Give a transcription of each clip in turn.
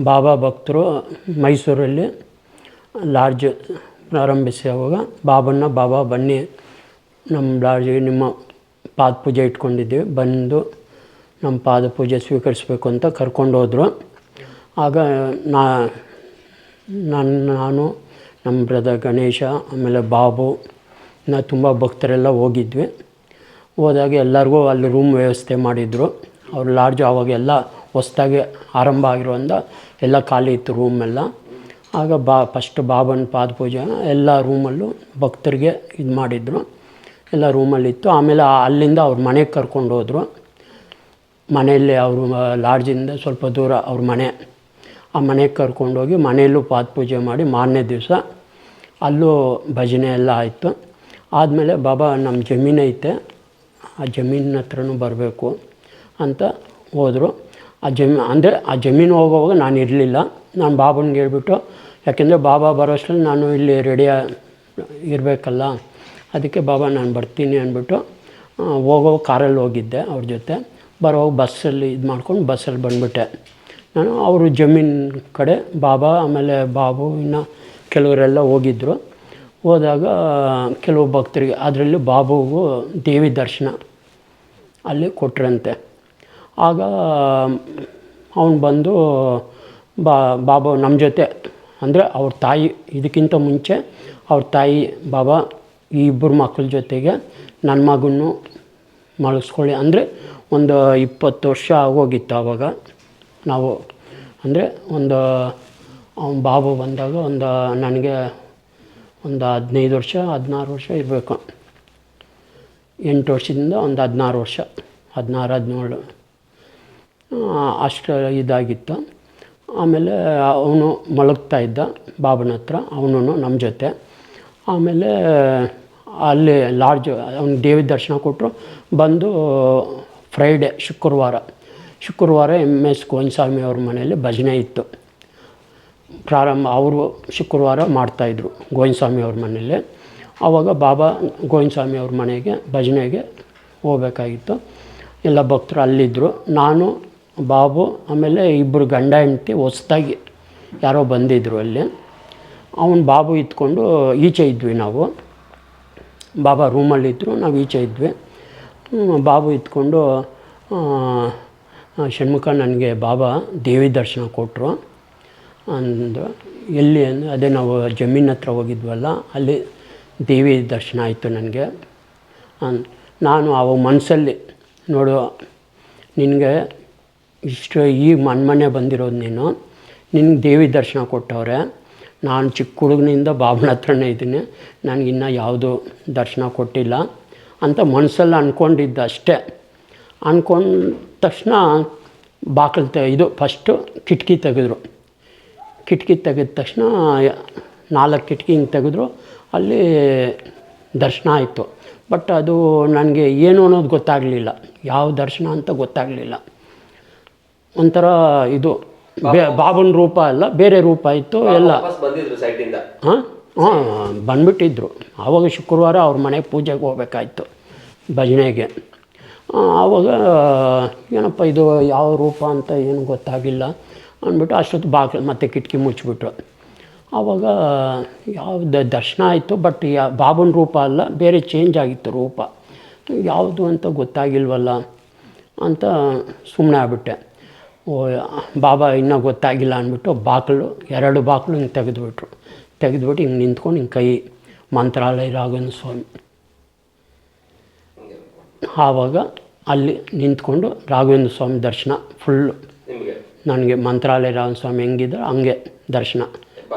ಬಾಬಾ ಭಕ್ತರು ಮೈಸೂರಲ್ಲಿ ಲಾಡ್ಜ್ ಪ್ರಾರಂಭಿಸಿ ಅವಾಗ ಬಾಬನ್ನ ಬಾಬಾ ಬನ್ನಿ ನಮ್ಮ ಲಾಡ್ಜಿಗೆ ನಿಮ್ಮ ಪಾದ ಪೂಜೆ ಇಟ್ಕೊಂಡಿದ್ದೀವಿ. ಬಂದು ನಮ್ಮ ಪಾದ ಪೂಜೆ ಸ್ವೀಕರಿಸಬೇಕು ಅಂತ ಕರ್ಕೊಂಡು ಹೋದರು. ಆಗ ನಾ ನಾನು ನಾನು, ನಮ್ಮ ಬ್ರದರ್ ಗಣೇಶ, ಆಮೇಲೆ ಬಾಬು, ನಾ ತುಂಬ ಭಕ್ತರೆಲ್ಲ ಹೋಗಿದ್ವಿ. ಹೋದಾಗ ಎಲ್ಲರಿಗೂ ಅಲ್ಲಿ ರೂಮ್ ವ್ಯವಸ್ಥೆ ಮಾಡಿದರು. ಅವ್ರ ಲಾಡ್ಜ್ ಆವಾಗೆಲ್ಲ ಹೊಸ್ದಾಗಿ ಆರಂಭ ಆಗಿರೋದ್ರಿಂದ ಎಲ್ಲ ಖಾಲಿ ಇತ್ತು ರೂಮೆಲ್ಲ. ಆಗ ಬಾ ಫಸ್ಟ್ ಬಾಬನ ಪಾದ ಪೂಜೆ ಎಲ್ಲ ರೂಮಲ್ಲೂ ಭಕ್ತರಿಗೆ ಇದು ಮಾಡಿದರು. ಎಲ್ಲ ರೂಮಲ್ಲಿತ್ತು ಆಮೇಲೆ ಅಲ್ಲಿಂದ ಅವ್ರ ಮನೆಗೆ ಕರ್ಕೊಂಡು ಹೋದರು. ಮನೆಯಲ್ಲಿ ಅವರು ಲಾಡ್ಜಿಂದ ಸ್ವಲ್ಪ ದೂರ ಅವ್ರ ಮನೆ. ಆ ಮನೆಗೆ ಕರ್ಕೊಂಡೋಗಿ ಮನೆಯಲ್ಲೂ ಪಾದ ಪೂಜೆ ಮಾಡಿ ಮಾರನೇ ದಿವಸ ಅಲ್ಲೂ ಭಜನೆ ಎಲ್ಲ ಆಯಿತು. ಆದಮೇಲೆ ಬಾಬಾ ನಮ್ಮ ಜಮೀನೈತೆ. ಆ ಜಮೀನಿನ ಹತ್ರನೂ ಬರಬೇಕು ಅಂತ ಹೋದರು. ಆ ಜಮೀ, ಅಂದರೆ ಆ ಜಮೀನು ಹೋಗೋವಾಗ ನಾನು ಇರಲಿಲ್ಲ. ನಾನು ಬಾಬನಿಗೆ ಹೇಳ್ಬಿಟ್ಟು, ಯಾಕೆಂದರೆ ಬಾಬಾ ಬರೋಷ್ಟರಲ್ಲಿ ನಾನು ಇಲ್ಲಿ ರೆಡಿಯ ಇರಬೇಕಲ್ಲ, ಅದಕ್ಕೆ ಬಾಬಾ ನಾನು ಬರ್ತೀನಿ ಅಂದ್ಬಿಟ್ಟು ಹೋಗೋ ಕಾರಲ್ಲಿ ಹೋಗಿದ್ದೆ ಅವ್ರ ಜೊತೆ. ಬರೋ ಬಸ್ಸಲ್ಲಿ ಇದು ಮಾಡ್ಕೊಂಡು ಬಸ್ಸಲ್ಲಿ ಬಂದುಬಿಟ್ಟೆ. ನಾನು ಅವರು ಜಮೀನ್ ಕಡೆ, ಬಾಬಾ, ಆಮೇಲೆ ಬಾಬು, ಇನ್ನು ಕೆಲವರೆಲ್ಲ ಹೋಗಿದ್ದರು ಹೋದಾಗ, ಕೆಲವು ಭಕ್ತರಿಗೆ, ಅದರಲ್ಲಿ ಬಾಬುಗೂ ದೇವಿ ದರ್ಶನ ಅಲ್ಲಿ ಕೊಟ್ರಂತೆ. ಆಗ, ಅವನು ಬಂದು, ಬಾ, ಬಾಬಾ ನಮ್ಮ ಜೊತೆ. ಅಂದರೆ ಅವ್ರ ತಾಯಿ, ಇದಕ್ಕಿಂತ ಮುಂಚೆ ಅವ್ರ ತಾಯಿ, ಬಾಬಾ, ಈ ಇಬ್ಬರು ಮಕ್ಕಳ ಜೊತೆಗೆ ನನ್ನ ಮಗನ್ನು ಮಲಗಿಸ್ಕೊಳ್ಳಿ ಅಂದರೆ ಒಂದು ಇಪ್ಪತ್ತು ವರ್ಷ ಆಗೋಗಿತ್ತು ಆವಾಗ ನಾವು, ಅಂದರೆ ಒಂದು, ಅವ್ನು ಬಾಬು ಬಂದಾಗ ಒಂದು ನನಗೆ ಒಂದು ಹದಿನೈದು ವರ್ಷ, ಹದಿನಾರು ವರ್ಷ ಇರಬೇಕು. ಎಂಟು ವರ್ಷದಿಂದ ಒಂದು ಹದಿನಾರು ವರ್ಷ, ಹದಿನಾರು, ಹದಿನೇಳು. ಅಷ್ಟು ಇದಾಗಿತ್ತು ಆಮೇಲೆ ಅವನು ಮಲಗ್ತಾ ಇದ್ದ ಬಾಬನ ಹತ್ರ ಅವನು ನಮ್ಮ ಜೊತೆ. ಆಮೇಲೆ ಅಲ್ಲಿ ಲಾಡ್ಜ್, ಅವ್ನಿಗೆ ದೇವಿ ದರ್ಶನ ಕೊಟ್ಟರು ಬಂದು ಫ್ರೈಡೆ ಶುಕ್ರವಾರ ಶುಕ್ರವಾರ ಎಂ ಎಸ್ ಗೋವಿಂದಸ್ವಾಮಿ ಅವ್ರ ಮನೆಯಲ್ಲಿ ಭಜನೆ ಇತ್ತು. ಪ್ರಾರಂಭ, ಅವರು ಶುಕ್ರವಾರ ಮಾಡ್ತಾಯಿದ್ರು ಗೋವಿಂದಸ್ವಾಮಿ ಅವ್ರ ಮನೆಯಲ್ಲಿ. ಆವಾಗ ಬಾಬಾ ಗೋವಿಂದಸ್ವಾಮಿ ಅವ್ರ ಮನೆಗೆ ಭಜನೆಗೆ ಹೋಗಬೇಕಾಗಿತ್ತು. ಎಲ್ಲ ಭಕ್ತರು ಅಲ್ಲಿದ್ದರು ನಾನು ಬಾಬು, ಆಮೇಲೆ ಇಬ್ಬರು ಗಂಡ ಹೆಂಡತಿ ಹೊಸ್ದಾಗಿ ಯಾರೋ ಬಂದಿದ್ದರು ಅಲ್ಲಿ. ಅವನು ಬಾಬು ಇದ್ಕೊಂಡು ಈಚೆ ಇದ್ವಿ ನಾವು. ಬಾಬಾ ರೂಮಲ್ಲಿದ್ದರು ನಾವು ಈಚೆ ಇದ್ವಿ. ಬಾಬು ಇದ್ಕೊಂಡು ಷಣ್ಮುಖ ನನಗೆ ಬಾಬಾ ದೇವಿ ದರ್ಶನ ಕೊಟ್ಟರು ಅಂದು, ಎಲ್ಲಿ ಅಂದರೆ ಅದೇ ನಾವು ಜಮೀನ್ ಹತ್ರ ಹೋಗಿದ್ವಲ್ಲ, ಅಲ್ಲಿ ದೇವಿ ದರ್ಶನ ಆಯಿತು ನನಗೆ. ನಾನು ಅವಾಗ ಮನಸ್ಸಲ್ಲಿ ನೋಡು, ನಿನಗೆ ಇಷ್ಟು ಈಗ ಮನ್ಮನೆ ಬಂದಿರೋದು ನೀನು. ನಿನಗೆ ದೇವಿ ದರ್ಶನ ಕೊಟ್ಟವ್ರೆ. ನಾನು ಚಿಕ್ಕ ಹುಡುಗನಿಂದ ಬಾಬನ ಹತ್ರನೇ ಇದ್ದೀನಿ. ನನಗಿನ್ನೂ ಯಾವುದೂ ದರ್ಶನ ಕೊಟ್ಟಿಲ್ಲ ಅಂತ ಮನಸ್ಸಲ್ಲಿ ಅಂದ್ಕೊಂಡಿದ್ದ ಅಷ್ಟೇ. ಅಂದ್ಕೊಂಡ ತಕ್ಷಣ ಬಾಗಿಲು ತ, ಇದು ಫಸ್ಟು ಕಿಟಕಿ ತೆಗೆದ್ರು. ಕಿಟಕಿ ತೆಗೆದ ತಕ್ಷಣ ನಾಲ್ಕು ಕಿಟಕಿ ಹಿಂಗೆ ತೆಗೆದ್ರು. ಅಲ್ಲಿ ದರ್ಶನ ಆಯಿತು. ಬಟ್ ಅದು ನನಗೆ ಏನು ಅನ್ನೋದು ಗೊತ್ತಾಗಲಿಲ್ಲ. ಯಾವ ದರ್ಶನ ಅಂತ ಗೊತ್ತಾಗಲಿಲ್ಲ. ಒಂಥರ ಇದು ಬಾಬನ್ ಬಾಬನ ರೂಪ ಅಲ್ಲ ಬೇರೆ ರೂಪ ಇತ್ತು ಎಲ್ಲ. ಹಾಂ? ಹಾಂ ಬಂದ್ಬಿಟ್ಟಿದ್ರು. ಆವಾಗ ಶುಕ್ರವಾರ ಅವ್ರ ಮನೆಗೆ ಪೂಜೆಗೆ ಹೋಗ್ಬೇಕಾಯ್ತು ಭಜನೆಗೆ. ಆವಾಗ ಏನಪ್ಪ ಇದು ಯಾವ ರೂಪ ಅಂತ ಏನು ಗೊತ್ತಾಗಿಲ್ಲ ಅಂದ್ಬಿಟ್ಟು ಅಷ್ಟೊತ್ತು ಬಾಗಿಲು ಮತ್ತೆ ಕಿಟಕಿ ಮುಚ್ಚಿಬಿಟ್ರು. ಆವಾಗ ಯಾವ್ದು ದರ್ಶನ ಆಯಿತು ಬಟ್ ಯಾ ಬಾಬನ ರೂಪ ಅಲ್ಲ ಬೇರೆ ಚೇಂಜ್ ಆಗಿತ್ತು ರೂಪ. ಯಾವುದು ಅಂತ ಗೊತ್ತಾಗಿಲ್ವಲ್ಲ ಅಂತ ಸುಮ್ಮನೆ ಆಗ್ಬಿಟ್ಟೆ. ಬಾಬಾ ಇನ್ನೂ ಗೊತ್ತಾಗಿಲ್ಲ ಅಂದ್ಬಿಟ್ಟು ಬಾಗಿಲು ಎರಡು ಬಾಗಿಲು ಹಿಂಗೆ ತೆಗೆದುಬಿಟ್ರು. ತೆಗೆದುಬಿಟ್ಟು ಹಿಂಗೆ ನಿಂತ್ಕೊಂಡು ಹಿಂಗೆ ಕೈ ಮಂತ್ರಾಲಯ ರಾಘವೇಂದ್ರ ಸ್ವಾಮಿ. ಆವಾಗ ಅಲ್ಲಿ ನಿಂತ್ಕೊಂಡು ರಾಘವೇಂದ್ರ ಸ್ವಾಮಿ ದರ್ಶನ ಫುಲ್ಲು ನನಗೆ ಮಂತ್ರಾಲಯ ರಾಘವೇಂದ್ರ ಸ್ವಾಮಿ ಹೆಂಗಿದ್ರು ಹಂಗೆ ದರ್ಶನ.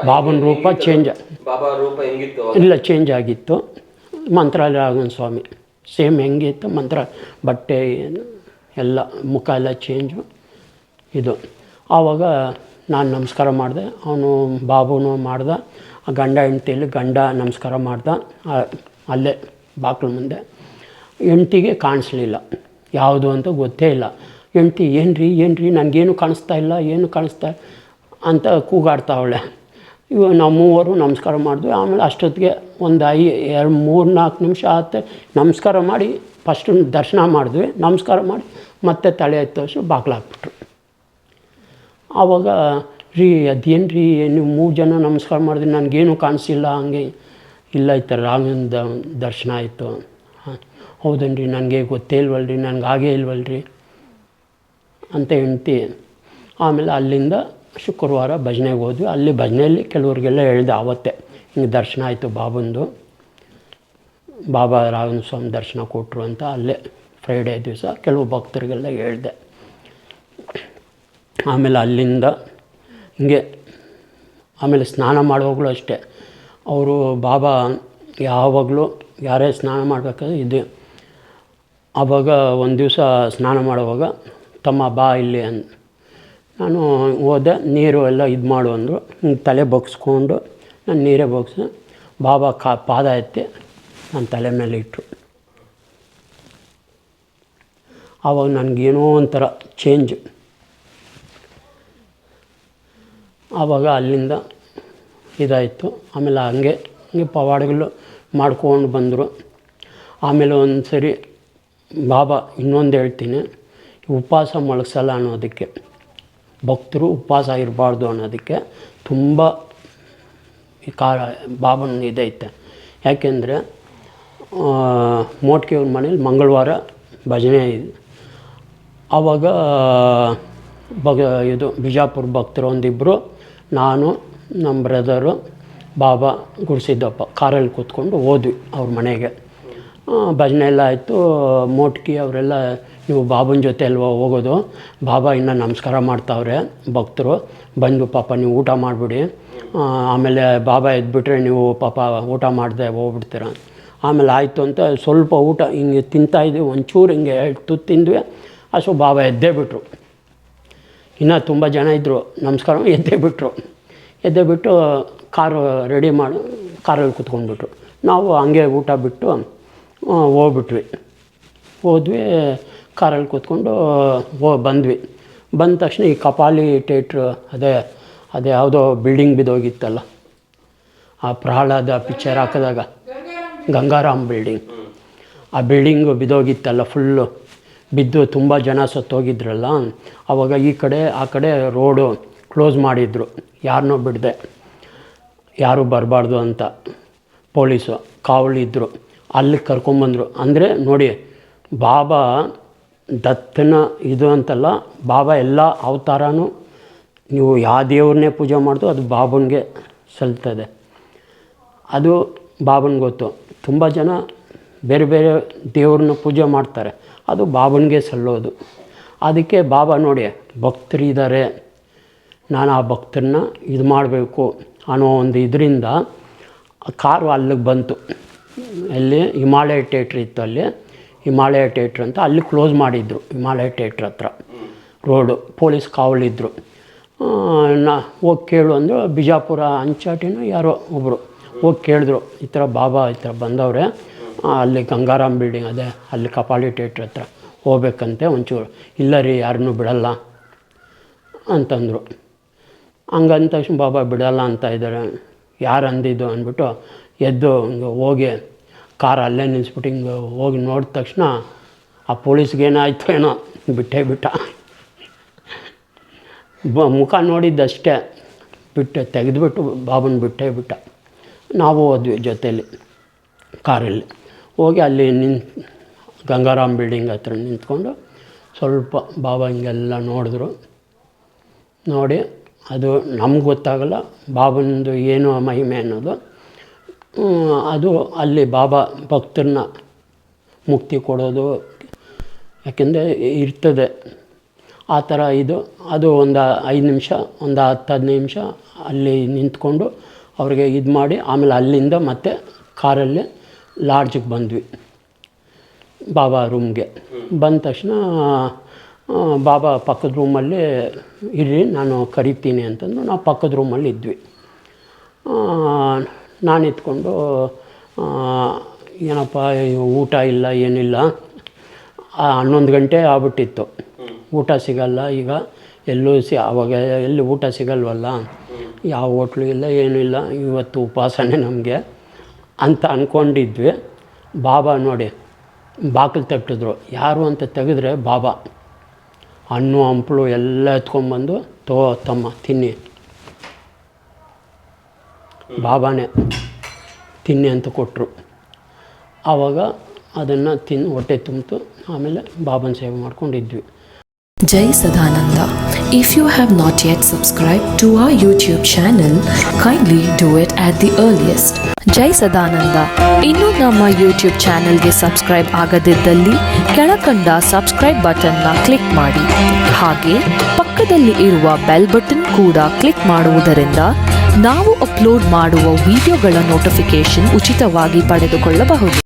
ಬಾಬನ ರೂಪ ಚೇಂಜ್ ಇಲ್ಲ ಚೇಂಜ್ ಆಗಿತ್ತು. ಮಂತ್ರಾಲಯ ರಾಘವೇಂದ್ರ ಸ್ವಾಮಿ. ಸೇಮ್ ಹೆಂಗಿತ್ತು ಮಂತ್ರ ಬಟ್ಟೆ ಏನು ಎಲ್ಲ ಮುಖ ಎಲ್ಲ ಚೇಂಜು ಇದು. ಆವಾಗ ನಾನು ನಮಸ್ಕಾರ ಮಾಡಿದೆ. ಅವನು ಬಾಬುನು ಮಾಡ್ದ. ಆ ಗಂಡ ಹೆಂಡ್ತಿಯಲ್ಲಿ ಗಂಡ ನಮಸ್ಕಾರ ಮಾಡ್ದ. ಅಲ್ಲೇ ಬಾಕ್ಲ ಮುಂದೆ. ಹೆಂಡ್ತಿಗೆ ಕಾಣಿಸ್ಲಿಲ್ಲ. ಯಾವುದು ಅಂತ ಗೊತ್ತೇ ಇಲ್ಲ. ಹೆಂಡ್ತಿ ಏನು ರೀ ಏನು ರೀ ನನಗೇನು ಕಾಣಿಸ್ತಾ ಇಲ್ಲ, ಏನು ಕಾಣಿಸ್ತಾ ಅಂತ ಕೂಗಾಡ್ತಾವಳೆ ಇವಾಗ ನಾವು ಮೂವರು ನಮಸ್ಕಾರ ಮಾಡಿದ್ವಿ. ಆಮೇಲೆ ಅಷ್ಟೊತ್ತಿಗೆ ಒಂದು ಐ, ಎರಡು, ಮೂರು, ನಾಲ್ಕು ನಿಮಿಷ ಆತೆ. ನಮಸ್ಕಾರ ಮಾಡಿ, ಫಸ್ಟು ದರ್ಶನ ಮಾಡಿದ್ವಿ. ನಮಸ್ಕಾರ ಮಾಡಿ ಮತ್ತೆ ತಲೆ ಎತ್ತೋಷ್ಟು ಬಾಗಿಲು ಹಾಕ್ಬಿಟ್ರು. ಆವಾಗ, ರೀ ಅದೇನು ರೀ ನೀವು ಮೂರು ಜನ ನಮಸ್ಕಾರ ಮಾಡಿದ್ರೆ, ನನಗೇನು ಕಾಣಿಸಿಲ್ಲ, ಹಂಗೆ. ಇಲ್ಲ, ಈ ಥರ ರಾಮನ ದರ್ಶನ ಆಯಿತು. ಹಾಂ, ಹೌದನ್ರಿ, ನನಗೆ ಗೊತ್ತೇ ಇಲ್ವಲ್ರಿ, ನನಗೆ ಹಾಗೇ ಇಲ್ವಲ್ರಿ, ಅಂತ ಹೆಂಡ್ತಿ. ಆಮೇಲೆ ಅಲ್ಲಿಂದ ಶುಕ್ರವಾರ ಭಜನೆಗೆ ಹೋದ್ವಿ. ಅಲ್ಲಿ ಭಜನೆಯಲ್ಲಿ ಕೆಲವ್ರಿಗೆಲ್ಲ ಹೇಳಿದೆ ಆವತ್ತೇ, ಹಿಂಗೆ ದರ್ಶನ ಆಯಿತು ಬಾಬಂದು. ಬಾಬಾ ರಾಘವೇಂದ್ರ ಸ್ವಾಮಿ ದರ್ಶನ ಕೊಟ್ಟರು ಅಂತ ಅಲ್ಲೇ ಫ್ರೈಡೇ ದಿವಸ ಕೆಲವು ಭಕ್ತರಿಗೆಲ್ಲ ಹೇಳಿದೆ. ಆಮೇಲೆ ಅಲ್ಲಿಂದ ಹಿಂಗೆ ಆಮೇಲೆ ಸ್ನಾನ ಮಾಡುವಾಗಲೂ ಅಷ್ಟೇ. ಅವರು ಬಾಬಾ ಯಾವಾಗಲೂ ಯಾರೇ ಸ್ನಾನ ಮಾಡಬೇಕಾದ್ರೆ ಇದು ಆವಾಗ ಒಂದು ದಿವಸ ಸ್ನಾನ ಮಾಡುವಾಗ, ತಮ್ಮ ಬಾ ಇಲ್ಲಿ ಅಂದ ನಾನು ಹೋದೆ, ನೀರು ಎಲ್ಲ ಇದು ಮಾಡು ಅಂದರು. ಹಿಂಗೆ ತಲೆ ಬಗ್ಸ್ಕೊಂಡು ನಾನು ನೀರೇ ಬಗ್ಸಿ ಬಾಬಾ ಕಾ, ಪಾದ ಎತ್ತಿ ನನ್ನ ತಲೆ ಮೇಲೆ ಇಟ್ಟರು ಆವಾಗ ನನಗೇನೋ ಒಂಥರ ಚೇಂಜ್ ಆವಾಗ ಅಲ್ಲಿಂದ ಇದಾಯಿತು. ಆಮೇಲೆ ಹಂಗೆ ಹಂಗೆ ಪವಾಡಗಳು ಮಾಡ್ಕೊಂಡು ಬಂದರು. ಆಮೇಲೆ ಒಂದು ಸರಿ ಬಾಬಾ ಇನ್ನೊಂದು ಹೇಳ್ತೀನಿ ಉಪವಾಸ ಮಲಗಿಸಲ್ಲ ಅನ್ನೋದಕ್ಕೆ. ಭಕ್ತರು ಉಪವಾಸ ಇರಬಾರ್ದು ಅನ್ನೋದಕ್ಕೆ ತುಂಬ ಕಾರ ಬಾಬನ ಇದೈತೆ ಯಾಕೆಂದರೆ ಮೋಟ್ಕೆಯವ್ರ ಮನೇಲಿ ಮಂಗಳವಾರ ಭಜನೆ ಇದೆ ಆವಾಗ, ಬಗ, ಇದು ಬಿಜಾಪುರ ಭಕ್ತರು ಒಂದಿಬ್ಬರು ನಾನು ನಮ್ಮ ಬ್ರದರು ಬಾಬಾ ಗುಡಿಸಿದ್ದಪ್ಪ. ಕಾರಲ್ಲಿ ಕೂತ್ಕೊಂಡು ಹೋದ್ವಿ ಅವ್ರ ಮನೆಗೆ. ಭಜನೆ ಎಲ್ಲ ಆಯಿತು. ಮೋಟ್ಕಿ ಅವರೆಲ್ಲ, ನೀವು ಬಾಬನ ಜೊತೆ ಅಲ್ವಾ ಹೋಗೋದು? ಬಾಬಾ ಇನ್ನು ನಮಸ್ಕಾರ ಮಾಡ್ತಾವ್ರೆ, ಭಕ್ತರು. ಬಂದು, ಪಾಪ ನೀವು ಊಟ ಮಾಡಿಬಿಡಿ. ಆಮೇಲೆ ಬಾಬಾ ಎದ್ಬಿಟ್ರೆ ನೀವು ಪಾಪ ಊಟ ಮಾಡದೆ ಹೋಗ್ಬಿಡ್ತೀರ. ಆಮೇಲೆ ಆಯಿತು ಅಂತ ಸ್ವಲ್ಪ ಊಟ ಹಿಂಗೆ ತಿಂತಾಯಿದ್ವಿ ಒಂಚೂರು ಹಿಂಗೆ ತುತ್ತು ತಿಂದ್ವಿ. ಅಷ್ಟು ಬಾಬಾ ಎದ್ದೇ ಬಿಟ್ರು. ಇನ್ನೂ ತುಂಬ ಜನ ಇದ್ದರು ನಮಸ್ಕಾರ. ಎದ್ದೇ ಬಿಟ್ಟರು ಎದ್ದೇ ಬಿಟ್ಟು ಕಾರು ರೆಡಿ ಮಾಡಿ ಕಾರಲ್ಲಿ ಕುತ್ಕೊಂಡ್ಬಿಟ್ರು. ನಾವು ಹಂಗೆ ಊಟ ಬಿಟ್ಟು ಹೋಗ್ಬಿಟ್ವಿ. ಹೋದ್ವಿ ಕಾರಲ್ಲಿ ಕೂತ್ಕೊಂಡು, ಹೋ, ಬಂದ್ವಿ. ಬಂದ ತಕ್ಷಣ ಈ ಕಪಾಲಿ ಟೇಟ್ರ್ ಅದೇ ಅದೇ ಯಾವುದೋ ಬಿಲ್ಡಿಂಗ್ ಬಿದ್ದೋಗಿತ್ತಲ್ಲ. ಆ ಪ್ರಹ್ಲಾದ ಪಿಕ್ಚರ್ ಹಾಕಿದಾಗ, ಗಂಗಾರಾಮ್ ಬಿಲ್ಡಿಂಗ್ ಆ ಬಿಲ್ಡಿಂಗು ಬಿದ್ದೋಗಿತ್ತಲ್ಲ ಫುಲ್ಲು ಬಿದ್ದು ತುಂಬ ಜನ ಸತ್ತೋಗಿದ್ರಲ್ಲ ಆವಾಗ ಈ ಕಡೆ, ಆ ಕಡೆ ರೋಡು ಕ್ಲೋಸ್ ಮಾಡಿದರು. ಯಾರನ್ನೋ ಬಿಡದೆ. ಯಾರೂ ಬರಬಾರ್ದು ಅಂತ ಪೊಲೀಸು ಕಾವಲಿದ್ದರು ಅಲ್ಲಿ ಕರ್ಕೊಂಬಂದರು ಅಂದರೆ ನೋಡಿ, ಬಾಬಾ ದತ್ತನ ಇದು ಅಂತಲ್ಲ, ಬಾಬಾ ಎಲ್ಲ ಅವತಾರನೂ ನೀವು ಯಾವ ದೇವ್ರನ್ನೇ ಪೂಜೆ ಮಾಡಿದ್ರು ಅದು ಬಾಬನಿಗೆ ಸಲ್ತದೆ. ಅದು ಬಾಬನಿಗೆ ಗೊತ್ತು. ತುಂಬ ಜನ ಬೇರೆ ಬೇರೆ ದೇವ್ರನ್ನ ಪೂಜೆ ಮಾಡ್ತಾರೆ. ಅದು ಬಾಬನಿಗೆ ಸಲ್ಲೋದು. ಅದಕ್ಕೆ ಬಾಬಾ ನೋಡಿ, ಭಕ್ತರಿದ್ದಾರೆ. ನಾನು ಆ ಭಕ್ತರನ್ನ ಇದು ಮಾಡಬೇಕು ಅನ್ನೋ ಒಂದು ಇದರಿಂದ ಕಾರು ಅಲ್ಲಿಗೆ ಬಂತು. ಅಲ್ಲಿ ಹಿಮಾಲಯ ಥೇಟ್ರ್ ಇತ್ತು ಅಲ್ಲಿ. ಹಿಮಾಲಯ ಥೇಟ್ರ್ ಅಂತ ಅಲ್ಲಿ ಕ್ಲೋಸ್ ಮಾಡಿದ್ರು, ಹಿಮಾಲಯ ಥೇಟ್ರ್ ಹತ್ರ. ರೋಡು, ಪೊಲೀಸ್ ಕಾವಲಿದ್ದರು ನಾ ಹೋಗಿ ಕೇಳು ಅಂದರು, ಬಿಜಾಪುರ ಅಂಚಾಟಿನ ಯಾರೋ ಒಬ್ಬರು ಹೋಗಿ ಕೇಳಿದ್ರು. ಈ ಥರ ಬಾಬಾ ಈ ಥರ ಬಂದವ್ರೆ. ಅಲ್ಲಿ ಗಂಗಾರಾಮ್ ಬಿಲ್ಡಿಂಗ್ ಅದೇ, ಅಲ್ಲಿ ಕಪಾಲಿ ಥಿಯೇಟ್ರ್ ಹತ್ರ ಹೋಗ್ಬೇಕಂತೆ ಒಂಚೂರು. ಇಲ್ಲ ರೀ, ಯಾರನ್ನೂ ಬಿಡಲ್ಲ ಅಂತಂದರು. ಹಂಗಂದ ತಕ್ಷಣ ಬಾಬಾ ಬಿಡಲ್ಲ ಅಂತ ಇದ್ದಾರೆ. ಯಾರು ಅಂದಿದ್ದು ಅಂದ್ಬಿಟ್ಟು ಎದ್ದು ಹಿಂಗೆ ಹೋಗಿ ಕಾರ್ ಅಲ್ಲೇ ನಿಲ್ಲಿಸ್ಬಿಟ್ಟು ಹಿಂಗೆ ಹೋಗಿ ನೋಡಿದ ತಕ್ಷಣ ಆ ಪೊಲೀಸ್ಗೇನಾಯ್ತು ಏನೋ ಬಿಟ್ಟೇ ಬಿಟ್ಟ. ಬ ಮುಖ ನೋಡಿದ್ದಷ್ಟೇ ಬಿಟ್ಟು ತೆಗೆದುಬಿಟ್ಟು ಬಾಬನ ಬಿಟ್ಟೇ ಬಿಟ್ಟ. ನಾವು ಹೋದ್ವಿ ಜೊತೇಲಿ ಕಾರಲ್ಲಿ. ಹೋಗಿ ಅಲ್ಲಿ ನಿಂತು, ಗಂಗಾರಾಮ್ ಬಿಲ್ಡಿಂಗ್ ಹತ್ರ ನಿಂತ್ಕೊಂಡು ಸ್ವಲ್ಪ ಬಾಬಾ ಹಿಂಗೆಲ್ಲ ನೋಡಿದ್ರು. ನೋಡಿ, ಅದು ನಮ್ಗೆ ಗೊತ್ತಾಗಲ್ಲ, ಬಾಬಂದು ಏನು ಮಹಿಮೆ ಅನ್ನೋದು. ಅದು ಅಲ್ಲಿ ಬಾಬಾ ಭಕ್ತರನ್ನ ಮುಕ್ತಿ ಕೊಡೋದು, ಯಾಕೆಂದರೆ ಇರ್ತದೆ. ಆ ಥರ ಇದು, ಅದು ಒಂದು ಐದು ನಿಮಿಷ, ಒಂದು ಹತ್ತು ಹದಿನೈದು ನಿಮಿಷ ಅಲ್ಲಿ ನಿಂತ್ಕೊಂಡು ಅವ್ರಿಗೆ ಇದು ಮಾಡಿ, ಆಮೇಲೆ ಅಲ್ಲಿಂದ ಮತ್ತೆ ಕಾರಲ್ಲಿ ಲಾಡ್ಜಿಗೆ ಬಂದ್ವಿ. ಬಾಬಾ ರೂಮ್ಗೆ ಬಂದ ತಕ್ಷಣ ಬಾಬಾ ಪಕ್ಕದ ರೂಮಲ್ಲಿ ಇರಲಿ ನಾನು ಕರಿತೀನಿ ಅಂತಂದು ನಾವು ಪಕ್ಕದ ರೂಮಲ್ಲಿ ಇದ್ವಿ. ನಾನು ಇದ್ಕೊಂಡು ಏನಪ್ಪ ಊಟ ಇಲ್ಲ ಏನಿಲ್ಲ. ಹನ್ನೊಂದು ಗಂಟೆ ಆಗ್ಬಿಟ್ಟಿತ್ತು. ಊಟ ಸಿಗಲ್ಲ ಈಗ. ಎಲ್ಲೂ ಸಿ ಆವಾಗ ಎಲ್ಲಿ ಊಟ ಸಿಗಲ್ವಲ್ಲ. ಯಾವ ಹೋಟ್ಲು ಇಲ್ಲ ಏನೂ ಇಲ್ಲ. ಇವತ್ತು ಉಪವಾಸನೇ ನಮಗೆ. ಅಂತ ಅಂದ್ಕೊಂಡಿದ್ವಿ ಬಾಬಾ ನೋಡಿ, ಬಾಗಿಲು ತಟ್ಟಿದ್ರು. ಯಾರು ಅಂತ ತೆಗೆದ್ರೆ ಬಾಬಾ. ಹಣ್ಣು, ಹಂಪಲು ಎಲ್ಲ ಎತ್ಕೊಂಬಂದು ತೋ ತಮ್ಮ, ತಿನ್ನಿ. ಬಾಬಾನೇ, ತಿನ್ನಿ ಅಂತ ಕೊಟ್ಟರು ಆವಾಗ ಅದನ್ನು ತಿಂದು ಹೊಟ್ಟೆ ತುಂಬಿತು. ಆಮೇಲೆ ಬಾಬನ ಸೇವೆ ಮಾಡ್ಕೊಂಡಿದ್ವಿ. ಜೈ Sadananda. If you have not yet subscribed to our YouTube channel, kindly do it at the earliest. ಜೈ ಸದಾನಂದ ಇನ್ನು ನಮ್ಮ ಯೂಟ್ಯೂಬ್ ಚಾನೆಲ್ಗೆ ಸಬ್ಸ್ಕ್ರೈಬ್ ಆಗದಿದ್ದಲ್ಲಿ ಕೆಳಕಂಡ ಸಬ್ಸ್ಕ್ರೈಬ್ ಬಟನ್ನ ಕ್ಲಿಕ್ ಮಾಡಿ. ಹಾಗೆ ಪಕ್ಕದಲ್ಲಿ ಇರುವ ಬೆಲ್ ಬಟನ್ ಕೂಡ ಕ್ಲಿಕ್ ಮಾಡುವುದರಿಂದ ನಾವು ಅಪ್ಲೋಡ್ ಮಾಡುವ ವಿಡಿಯೋಗಳ ನೋಟಿಫಿಕೇಶನ್ ಉಚಿತವಾಗಿ ಪಡೆದುಕೊಳ್ಳಬಹುದು.